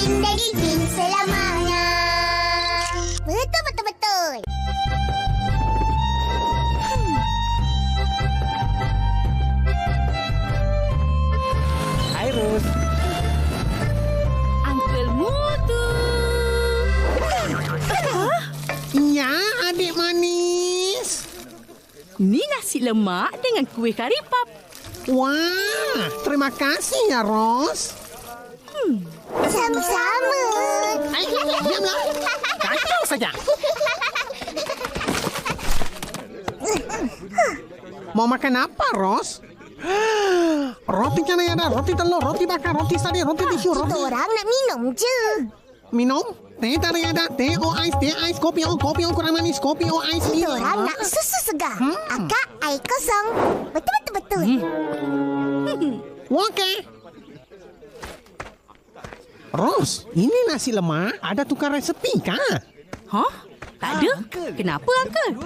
Jin selamanya. Betul, betul, betul. Hai Ros. Uncle Mutu. Ya, adik manis. Ni nasi lemak dengan kuih kari pap. Wah, terima kasih ya, Ros. Sama-sama. Eh, diamlah. Kacau saja. Mau makan apa, Ros? Roti canai ada, roti telur, roti bakar, roti sari, roti tisu, Kita roti... orang nak minum je. Minum? Teh tarik ada, teh o ais, teh ais, kopi o, kopi o kurang manis, kopi o ais. Kita orang nak susu segar. Akak air kosong. Betul, betul, betul. Okey. Ros, ini nasi lemak ada tukar resepi kah? Hah? Tak ada? Kenapa, Uncle?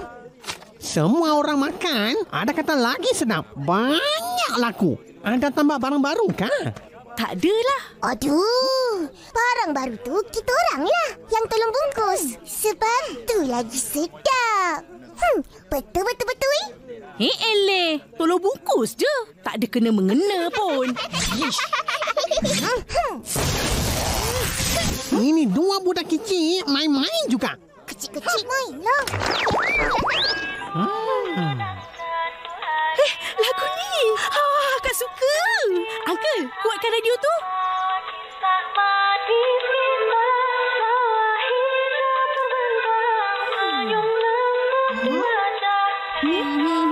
Semua orang makan, ada kata lagi sedap. Banyak laku. Ada tambah barang baru kah? Tak adalah. Aduh, barang baru tu kita orang lah yang tolong bungkus. Sebab tu lagi sedap. Hmm, betul, betul, betul. Eh, eleh. Tolong bungkus je. Tak ada kena-mengena pun. Ini dua budak kecil main-main juga. Kecil-kecil main lah. Eh, lagu ni. Ha, Kak suka. Uncle, kuatkan radio tu. Oh,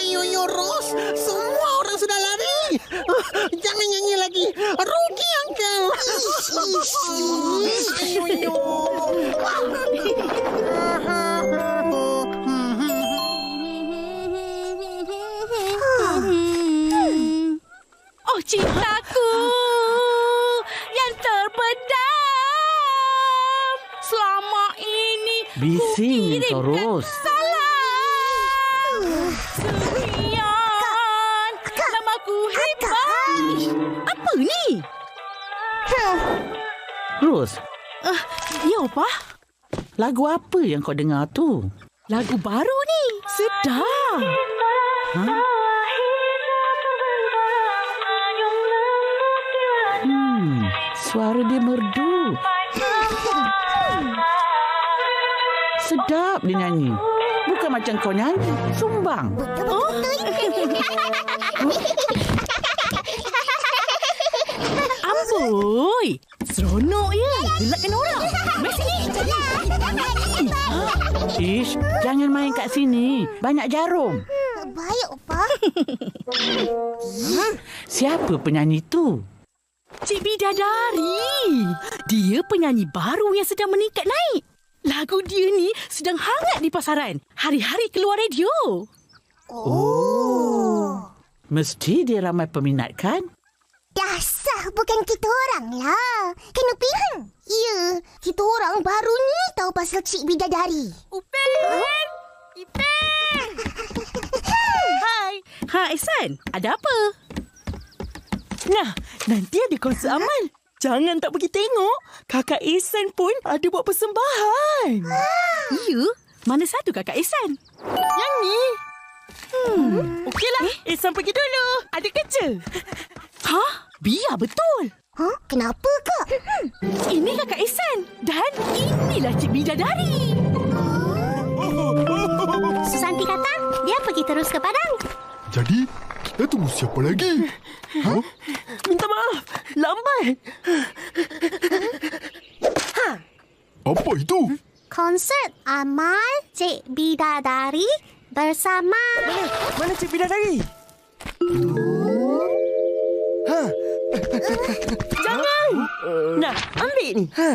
Ayo, yo, Ros. Semua orang sudah lari. Jangan nyanyi lagi. Rugi, Uncle. Ayo, yo. Oh, cintaku yang terpendam. Selama ini Bising Ros. Ros, Uh, ya, Pak. lagu apa yang kau dengar tu? Lagu baru ni. Sedap. Hmm, suara dia merdu. Sedap dia nyanyi. Bukan macam kau nyanyi, sumbang. Betul, betul, betul. Amboi. Seronok ya. Gelakkan orang. Mari sini. Ish, jangan main kat sini. Banyak jarum. Baik, Opa. Siapa penyanyi tu? Cik Bidadari. Dia penyanyi baru yang sedang meningkat naik. Lagu dia ni sedang hangat di pasaran. Hari-hari keluar radio. Mesti dia ramai peminat kan? Dasar bukan kita orang lah. Kena pilihan. Ya, kita orang baru ni tahu pasal Cik Bidadari. Upin! Ipin! Hai. Ha, Ihsan. Ada apa? Nah, nanti ada konsert Amal. Jangan tak pergi tengok. Kakak Ihsan pun ada buat persembahan. Ya? Mana satu kakak Ihsan? Yang ni. Hmm, okeylah. Eh? Ihsan pergi dulu. Ada kerja. Ha? Biar betul. Huh? Kenapa, Kak? Ini kakak Ihsan. Dan inilah Cik Bidadari. Susanti kata dia pergi terus ke Padang. Jadi, kita tunggu siapa lagi? Huh? Minta maaf. Lambat. Apa itu? Konsert Amal Cik Bidadari bersama Mana Cik Bidadari? Ha. Jangan. Nah, ambil ni. Ha.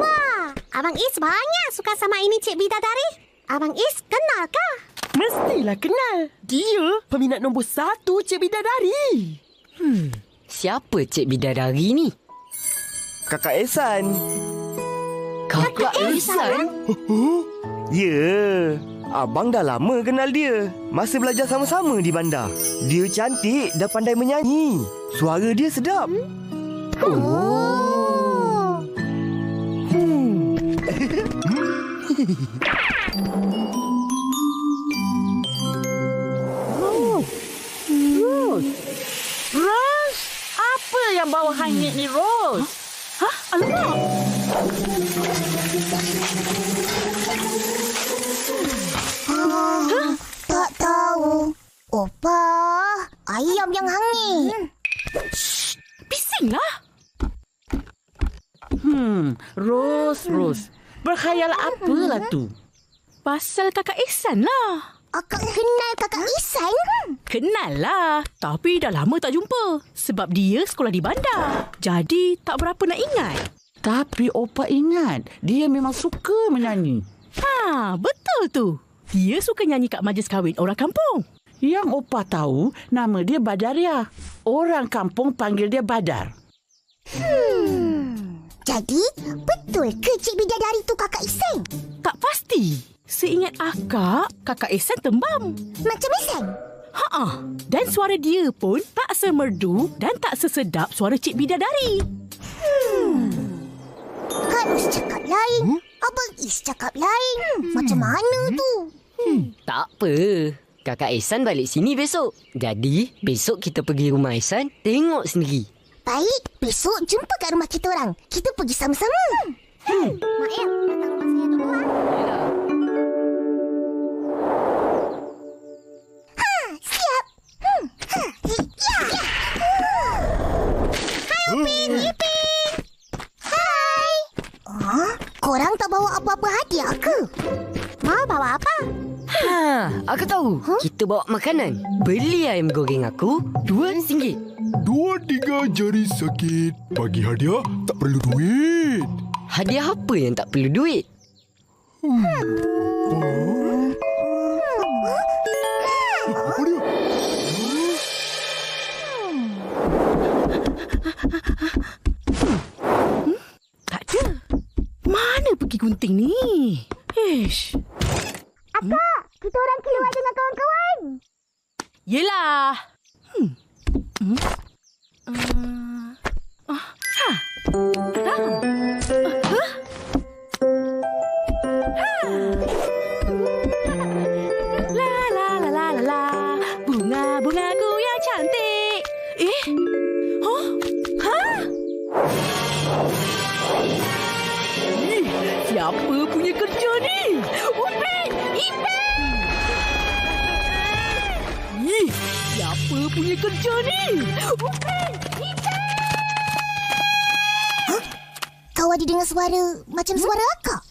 Wah, Abang Is banyak suka sama ini Cik Bidadari. Abang Is kenal kah? Mestilah kenal. Dia peminat nombor satu Cik Bidadari. Siapa Cik Bidadari ni? Kakak Ehsan. Kakak Ihsan? Ya, abang dah lama kenal dia. Masa belajar sama-sama di bandar. Dia cantik dan pandai menyanyi. Suara dia sedap. Oh. Rose, apa yang bau hanyut ni, Rose? Hah? Alamak! Opa, ayam yang hangit. Bisinglah! Hmm, Rose, Rose. Berkhayal apalah tu? Pasal kakak Ihsan lah. Akak kenal kakak Isan? Kenal lah. Tapi dah lama tak jumpa. Sebab dia sekolah di bandar. Jadi tak berapa nak ingat. Tapi Opa ingat, dia memang suka menyanyi. Ha, betul tu. Dia suka nyanyi kat majlis kahwin orang kampung. Yang Opa tahu, nama dia Badaria. Orang kampung panggil dia Badar. Jadi, betul ke Cik Bidadari tu kakak Isan? Tak pasti. Seingat akak, kakak Ihsan tembam. Macam Isan? Ha Dan suara dia pun tak semerdu dan tak sesedap suara Cik Bidadari. Harus cakap lain. Abang Is cakap lain. Macam mana tu? Tak apa. Kakak Ihsan balik sini besok. Jadi, besok kita pergi rumah Ihsan, tengok sendiri. Baik, besok jumpa kat rumah kita orang. Kita pergi sama-sama. Hmm. Mak Em, datang rumah saya dulu ah. Ha, siap. Hmm. Ha, ya. Hai, Upin, Ipin. Hai. Ah, korang tak bawa apa-apa hadiah ke? Mau bawa apa? Ha, aku tahu. Kita bawa makanan. Beli ayam goreng aku, dua singgit. Dua tiga jari sakit. Bagi hadiah tak perlu duit. Hadiah apa yang tak perlu duit? Apa dia? Tak ada. Mana pergi gunting ni? Ish. Akak, kita orang keluar dengan kawan-kawan. Yelah. Hmm. Hmm. Uh. Ah. Ha. Ah. Siapa punya kerja ni? Upin! Ipin! Ih, siapa punya kerja ni? Upin! Kau ada dengar suara macam suara akak?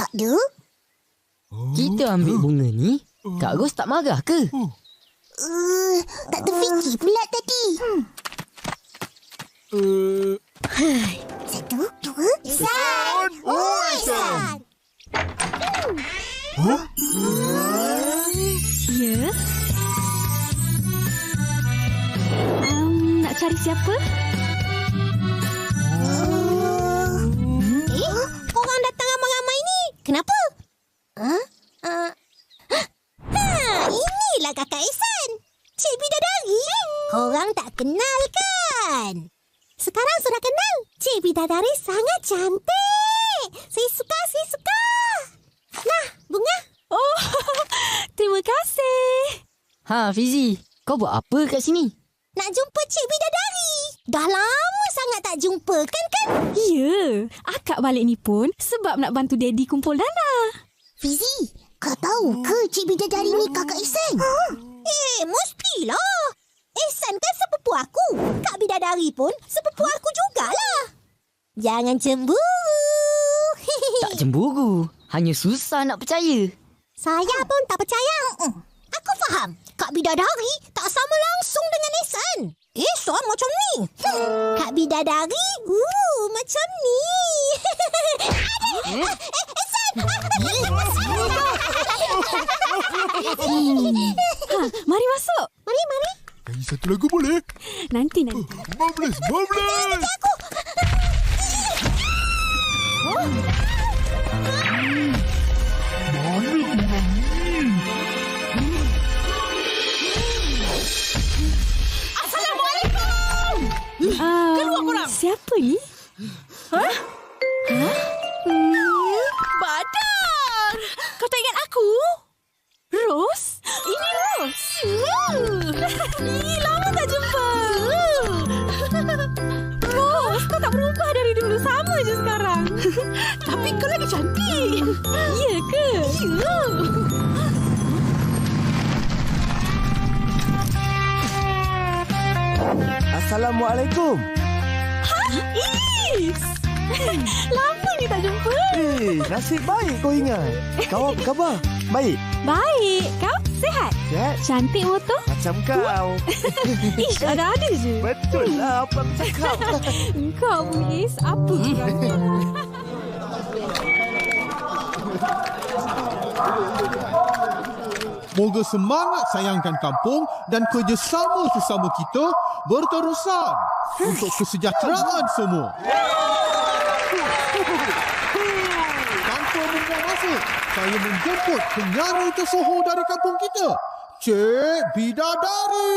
Tak ada? Kita ambil bunga ni. Kak Ros tak marah ke? Uh, tak terfikir pula tadi. Hmm. Uh, Korang tak kenal kan? Sekarang sudah kenal. Cik Bidadari sangat cantik. Saya suka, saya suka. Nah, bunga. Oh, terima kasih. Ha, Fizi. Kau buat apa kat sini? Nak jumpa Cik Bidadari. Dah lama sangat tak jumpa kan kan? Ya, akak balik ni pun sebab nak bantu Daddy kumpul dana. Fizi, kau tahu ke Cik Bidadari ni kakak Ihsan? Eh, mestilah. Ihsan kan sepupu aku. Kak Bidadari pun sepupu aku jugalah. Jangan cemburu. Tak cemburu. Hanya susah nak percaya. Saya pun tak percaya. Aku faham. Kak Bidadari tak sama langsung dengan Ihsan. Ihsan macam ni. Hmm. Kak Bidadari, uh, macam ni. Aduh. Eh, Ihsan. Nyanyi satu lagu boleh? Nanti, nanti. 15, 15! Keluar korang. Siapa ni? Hah? Ya ke? Ya. Assalamualaikum. Is! Lama ni tak jumpa. Eh, nasib baik kau ingat. Kau apa khabar? Baik. Baik. Kau sihat? Sihat? Cantik motor? Macam kau. Ish, ada-ada je. Betul lah apa cakap. Kau Is, apa kurangnya? Moga semangat sayangkan kampung dan kerjasama sesama kita berterusan untuk kesejahteraan semua. Tanpa membuang masa, saya menjemput penyanyi tersohor dari kampung kita, Cik Bidadari.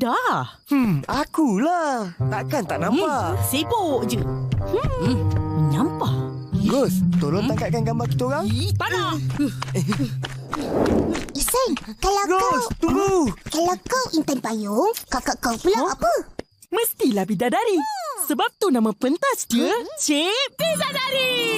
dah. Hmm, akulah. Takkan tak nampak. Hmm, sibuk je. Hmm, menyampah. Ros, tolong tangkapkan gambar kita orang. Ih, tak nak. Isan, kalau kau... Ros, tunggu. Kalau kau intan payung, kakak kau pula apa? Mestilah bidadari. Sebab tu nama pentas dia Cik Bidadari.